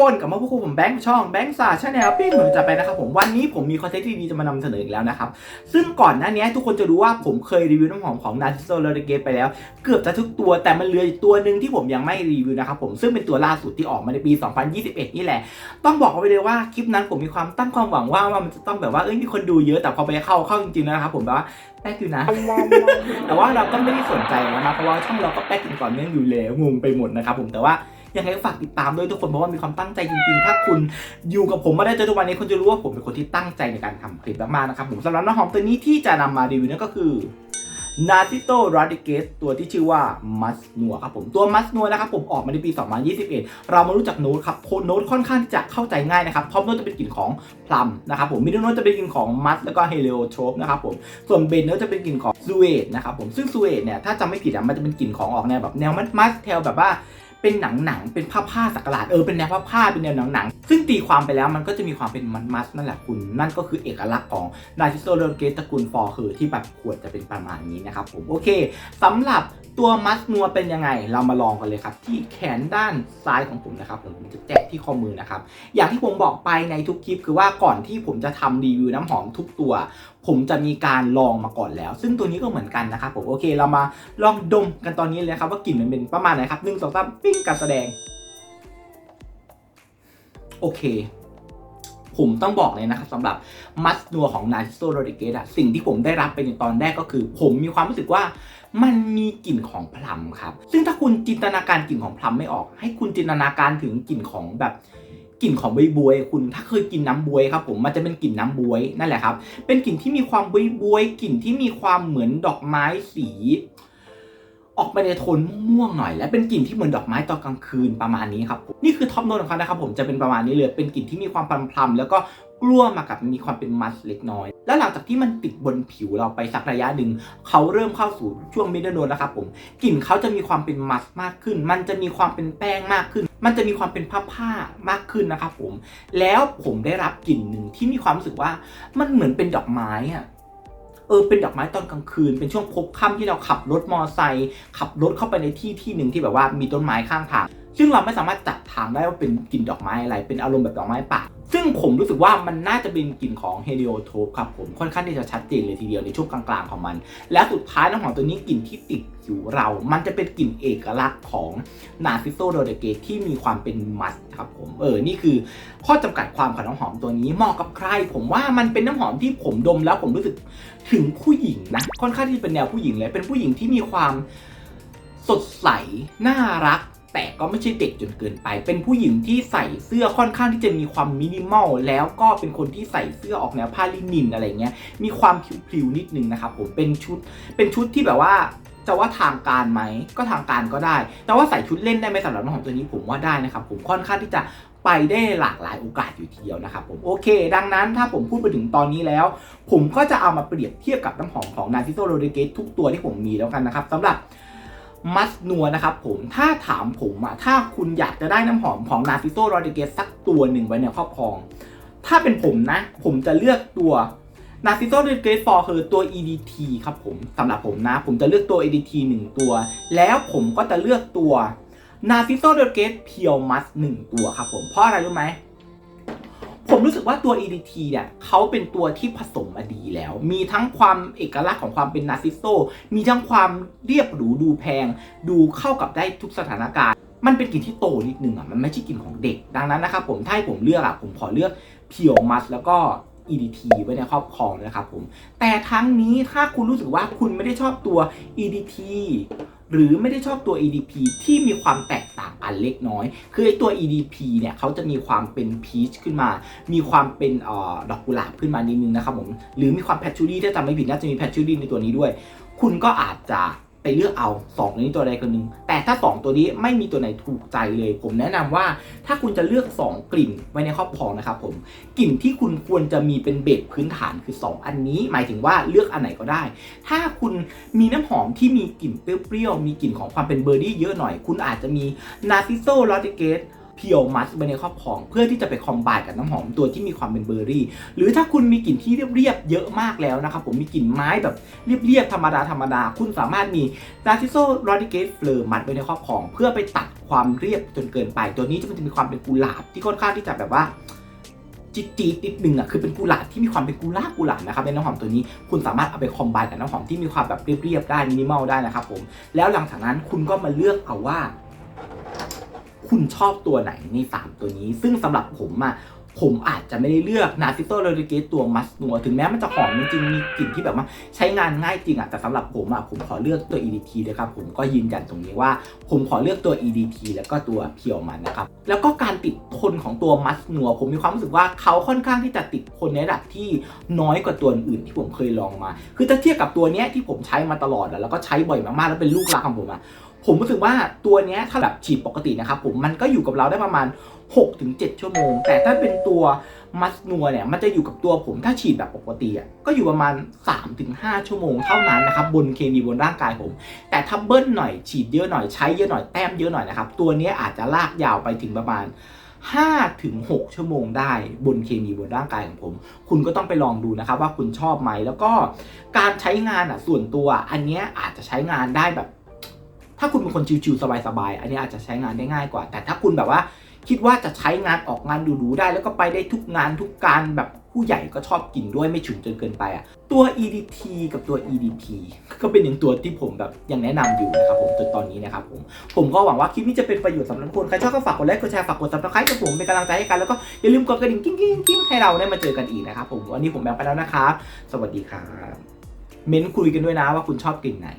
คนกลับมาพวกผมแบงค์ช่องแบงค์ซาชาแนลปิ้งเหมือนจะไปนะครับผมวันนี้ผมมีคอนเทนต์ที่ดีจะมานำเสนออีกแล้วนะครับ ซึ่งก่อนหน้านี้ทุกคนจะรู้ว่าผมเคยรีวิวน้ำหอมของ Narciso l o r e g a t e ไปแล้ว เกือบจะทุกตัวแต่มันเหลืออีกตัวหนึ่งที่ผมยังไม่รีวิวนะครับผมซึ่งเป็นตัวล่าสุดที่ออกมาในปี 2021 นี่แหละ ต้องบอกเอาไว้เลยว่าคลิปนั้นผมมีความตั้งความหวังว่าว่ามันจะต้องแบบว่าเอ้ยมีคนดูเยอะแต่พอไปเข้าเข้าจริงๆแล้วนะครับผมแบบว่าแป๊กอยู่นะ แต่ว่าเราก็ไม่ได้สนใจนะครับเพราะว่าช่องเราก็แป๊กกันก่อนเนื่องอยู่แล้วงงไปหมดนะครับผมแต่ว่า ยังไงก็ฝากติดตามด้วยทุกคนเพราะว่ามีความตั้งใจจริงๆ ถ้าคุณอยู่กับผมมาได้จนทุกวันนี้คุณจะรู้ว่าผมเป็นคนที่ตั้งใจในการทำคลิปมากๆนะครับผมสำหรับน้ำหอมตัวนี้ที่จะนำมารีวิวนั่นก็คือนาติโตราดิเกสตัวที่ชื่อว่ามัสนัวครับผมตัวมัสนัวนะครับผมออกมาในปี 2021 เรามารู้จักโน้ตครับโน้ตค่อนข้างที่จะเข้าใจง่ายนะครับท็อปโน้ตจะเป็นกลิ่นของพลัมนะครับผมมิดเดิลโน้ตจะเป็นกลิ่นของมัสแล้วก็เฮเลโอโทรปนะครับผมส่วนเบนโน้ตจะเป็นกลิ่นของซูเอตนะครับผมซึ่งซูเอตเนี่ยถ้าจำไม่ผิดอะมันจะเป็นกลิ่นของออกแนวแบบแนวมัสมัสแทลแบบว่า เป็นหนังหนังๆเป็นผ้าผ้าสักหลาดเออเป็นแนวผ้าผ้าเป็นแนวหนังหนังๆซึ่งตีความไปแล้วมันก็จะมีความเป็นมัสมัสนั่นแหละคุณ นั่นก็คือเอกลักษณ์ของนาทิโซโลเกตตระกูลฟอร์คือที่แบบขวดจะเป็นประมาณนี้นะครับผมโอเคสำหรับตัวมัสนัวเป็นยังไง เรามาลองกันเลยครับ ที่แขนด้านซ้ายของผมนะครับผมจะแตะที่ข้อมือนะครับ อย่างที่ผมบอกไปในทุกคลิปคือว่าก่อนที่ผมจะทำรีวิวน้ำหอมทุกตัวผมจะมีการลองมาก่อนแล้ว ซึ่งตัวนี้ก็เหมือนกันนะครับผมโอเคเรามาลองดมกันตอนนี้เลยครับว่ากลิ่นมันเป็นประมาณไหนครับหนึ่งสองสามปิ้งการแสดง โอเคผมต้องบอกเลยนะครับสำหรับมัสนัวของนาทิโซโรดิเกตอะสิ่งที่ผมได้รับไปในตอนแรกก็คือ ผมมีความรู้สึกว่ามันมีกลิ่นของพลัมครับ ซึ่งถ้าคุณจินตนาการกลิ่นของพลัมไม่ออก ให้คุณจินตนาการถึงกลิ่นของแบบ กลิ่นของใบบวยคุณถ้าเคยกินน้ำบวยครับผมมันจะเป็นกลิ่นน้ำบวยนั่นแหละครับ เป็นกลิ่นที่มีความบวยบวยกลิ่นที่มีความเหมือนดอกไม้สี ออกไปในโทนม่วงๆหน่อยและเป็นกลิ่นที่เหมือนดอกไม้ตอนกลางคืนประมาณนี้ครับผมนี่คือท็อปโน้ตของเขานะครับผมจะเป็นประมาณนี้เลยเป็นกลิ่นที่มีความพลัมๆแล้วก็กลัวมากับมีความเป็นมัสเล็กน้อย แล้วหลังจากที่มันติดบนผิวเราไปสักระยะหนึ่งเขาเริ่มเข้าสู่ช่วงมิดเดิลโนนแล้วครับผมกลิ่นเขาจะมีความเป็นมัสมากขึ้น มันจะมีความเป็นแป้งมากขึ้น มันจะมีความเป็นผ้าผ้าๆมากขึ้นนะครับผมแล้วผมได้รับกลิ่นหนึ่งที่มีความรู้สึกว่ามันเหมือนเป็นดอกไม้อะ ออเป็นดอกไม้ตอนกลางคืน เป็นช่วงพบค่ำที่เราขับรถมอไซค์ขับรถเข้าไปในที่ที่หนึ่งที่แบบว่ามีต้นไม้ข้างทางซึ่งเราไม่สามารถจับทางได้ว่าเป็นกลิ่นดอกไม้อะไร เป็นอารมณ์แบบดอกไม้ป่า ซึ่งผมรู้สึกว่ามันน่าจะเป็นกลิ่นของเฮลิโอโทปครับผมค่อนข้างที่จะชัดเจนเลยทีเดียวในช่วงกลางๆของมัน และสุดท้ายน้ำหอมตัวนี้กลิ่นที่ติดผิวเรา มันจะเป็นกลิ่นเอกลักษณ์ของนาซิโซโดเดเกที่มีความเป็นมัสครับผมเออนี่คือ ข้อจำกัดความของน้ำหอมตัวนี้เหมาะกับใคร ผมว่ามันเป็นน้ำหอมที่ผมดมแล้วผมรู้สึกถึงผู้หญิงนะค่อนข้างที่เป็นแนวผู้หญิงเลยเป็นผู้หญิงที่มีความสดใสน่ารัก แต่ก็ไม่ใช่เด็กจนเกินไป เป็นผู้หญิงที่ใส่เสื้อค่อนข้างที่จะมีความมินิมอล แล้วก็เป็นคนที่ใส่เสื้อออกแนวผ้าลินินอะไรเงี้ย มีความพริ้วๆนิดนึงนะครับผม เป็นชุด เป็นชุดที่แบบว่าจะว่าทางการไหมก็ทางการก็ได้ แต่ว่าใส่ชุดเล่นได้ไหมสำหรับน้ำหอมตัวนี้ผมว่าได้นะครับผมค่อนข้างที่จะไปได้หลากหลายโอกาสอยู่ทีเดียวนะครับผมโอเค ดังนั้นถ้าผมพูดไปถึงตอนนี้แล้ว ผมก็จะเอามาเปรียบเทียบกับน้ำหอมของ Narciso r o d r i g u e z ทุกตัวที่ผมมีแล้วกันนะครับสำหรับ มัสนัวนะครับผมถ้าถามผมอะถ้าคุณอยากจะได้น้ำหอมของ Narciso r o d r i g u e z สักตัวหนึ่งไว้ในครอบครอง ถ้าเป็นผมนะ ผมจะเลือกตัว Narciso r o d r i g u e z 4คือตัว EDT ครับผมสำหรับผมนะ ผมจะเลือกตัว EDT 1 ตัว แล้วผมก็จะเลือกตัว Narciso r o d r i g u e z Pure Musk 1ตัวครับผมเพราะอะไรรู้ไหม ผมรู้สึกว่าตัว EDT เนี่ยเขาเป็นตัวที่ผสมมาดีแล้ว มีทั้งความเอกลักษณ์ของความเป็นนาซิโซ มีทั้งความเรียบหรูดูแพง ดูเข้ากับได้ทุกสถานการณ์ มันเป็นกลิ่นที่โตนิดนึงอะ มันไม่ใช่กลิ่นของเด็ก ดังนั้นนะครับผมถ้าให้ผมเลือกอะผมขอเลือก Pure Musk แล้วก็ EDT ไว้ในครอบครองนะครับผม แต่ทั้งนี้ถ้าคุณรู้สึกว่าคุณไม่ได้ชอบตัว EDT หรือไม่ได้ชอบตัว EDP ที่มีความแตกต่างกันเล็กน้อย คือไอตัว EDP เนี่ยเขาจะมีความเป็นพีชขึ้นมา มีความเป็นออดอกกุหลาบขึ้นมานิดนึงนะครับผม หรือมีความแพชชูรี่ถ้าจำไม่ผิดน่าจะมีแพชชูรี่ในตัวนี้ด้วย คุณก็อาจจะ ไปเลือกเอา2ตัวนี้ตัวใดตัวหนึ่งแต่ถ้า 2 ตัวนี้ไม่มีตัวไหนถูกใจเลย ผมแนะนำว่าถ้าคุณจะเลือก 2 กลิ่นไว้ในครอบครองนะครับผมกลิ่นที่คุณควรจะมีเป็นเบสพื้นฐานคือ 2 อันนี้ หมายถึงว่าเลือกอันไหนก็ได้ ถ้าคุณมีน้ำหอมที่มีกลิ่นเปรี้ยวๆมีกลิ่นของความเป็นเบอร์ดี้เยอะหน่อย คุณอาจจะมี Narciso l o t i g a t e เพียวมัสไปในครอบครอง เพื่อที่จะไปคอมไบกับน้ำหอมตัวที่มีความเป็นเบอร์รี่ หรือถ้าคุณมีกลิ่นที่เรียบๆเยอะมากแล้วนะครับผมมีกลิ่นไม้แบบเรียบๆธรรมดาธรรมดาคุณสามารถมี Narciso Rodriguez Fleur มัดไว้ในครอบครอง เพื่อไปตัดความเรียบจนเกินไป ตัวนี้จะมันจะมีความเป็นกุหลาบที่ค่อนข้างที่จะแบบว่าจี๊ดๆนิดนึงอะคือเป็นกุหลาบที่มีความเป็นกุหลาบกุหลาบนะครับในน้ำหอมตัวนี้คุณสามารถเอาไปคอมไบกับน้ำหอมที่มีความแบบเรียบๆได้มินิมอลได้นะครับผมแล้วหลังจากนั้นคุณก็มาเลือกเอาว่า คุณชอบตัวไหนใน 3 ตัวนี้ ซึ่งสำหรับผมอะผมอาจจะไม่ได้เลือก Narciso Rodriguez ตัวมัสนัวถึงแม้มันจะหอมจริงมีกลิ่นที่แบบว่าใช้งานง่ายจริงอะแต่สำหรับผมอะผมขอเลือกตัว EDT นะครับผมก็ยืนยันตรงนี้ว่า ผมขอเลือกตัว EDT แล้วก็ตัวเพียวมันนะครับแล้วก็การติดทนของตัวมัสนัวผมมีความรู้สึกว่าเขาค่อนข้างที่จะติดทนในระดับที่น้อยกว่าตัวอื่นที่ผมเคยลองมา คือถ้าเทียบกับตัวเนี้ยที่ผมใช้มาตลอดแล้วก็ใช้บ่อยมากๆแล้วเป็นลูกรักของผมอะ ผมรู้สึกว่าตัวเนี้ยถ้าแบบฉีดปกตินะครับผมมันก็อยู่กับเราได้ประมาณ 6-7 ชั่วโมง แต่ถ้าเป็นตัวมัสนัวเนี่ยมันจะอยู่กับตัวผมถ้าฉีดแบบปกติอะก็อยู่ประมาณ 3-5 ชั่วโมงเท่านั้นนะครับบนเคมีบนร่างกายผม แต่ถ้าเบิ้ลหน่อยฉีดเยอะหน่อยใช้เยอะหน่อยแต้มเยอะหน่อยนะครับตัวนี้อาจจะลากยาวไปถึงประมาณ5ถึง6ชั่วโมงได้บนเคมีบนร่างกายของผม คุณก็ต้องไปลองดูนะครับว่าคุณชอบไหมแล้วก็การใช้งานอะส่วนตัวอันเนี้ยอาจจะใช้งานได้แบบ ถ้าคุณเป็นคนชิวๆสบายๆ อันนี้อาจจะใช้งานได้ง่ายกว่า แต่ถ้าคุณแบบว่า คิดว่าจะใช้งานออกงานดูๆได้ แล้วก็ไปได้ทุกงานทุกการแบบผู้ใหญ่ก็ชอบกินด้วยไม่ฉุนจนเกินไปอะ ตัว EDT กับตัว EDP ก็เป็นหนึ่งตัวที่ผมแบบยังแนะนำอยู่นะครับผมจนตอนนี้นะครับผม ผมก็หวังว่าคลิปนี้จะเป็นประโยชน์สำหรับทุกคน ใครชอบก็ฝากกดไลค์ กดแชร์ ฝากกด subscribe กับผมเป็นกำลังใจให้กัน แล้วก็อย่าลืมกดกระดิ่งกิ้งกิ้งกิ้งให้เราได้มาเจอกันอีกนะครับผม วันนี้ผมแบงค์ไปแล้วนะครับ สวัสดีครับ เม้นคุยกันด้วยนะว่าคุณชอบกลิ่นไหน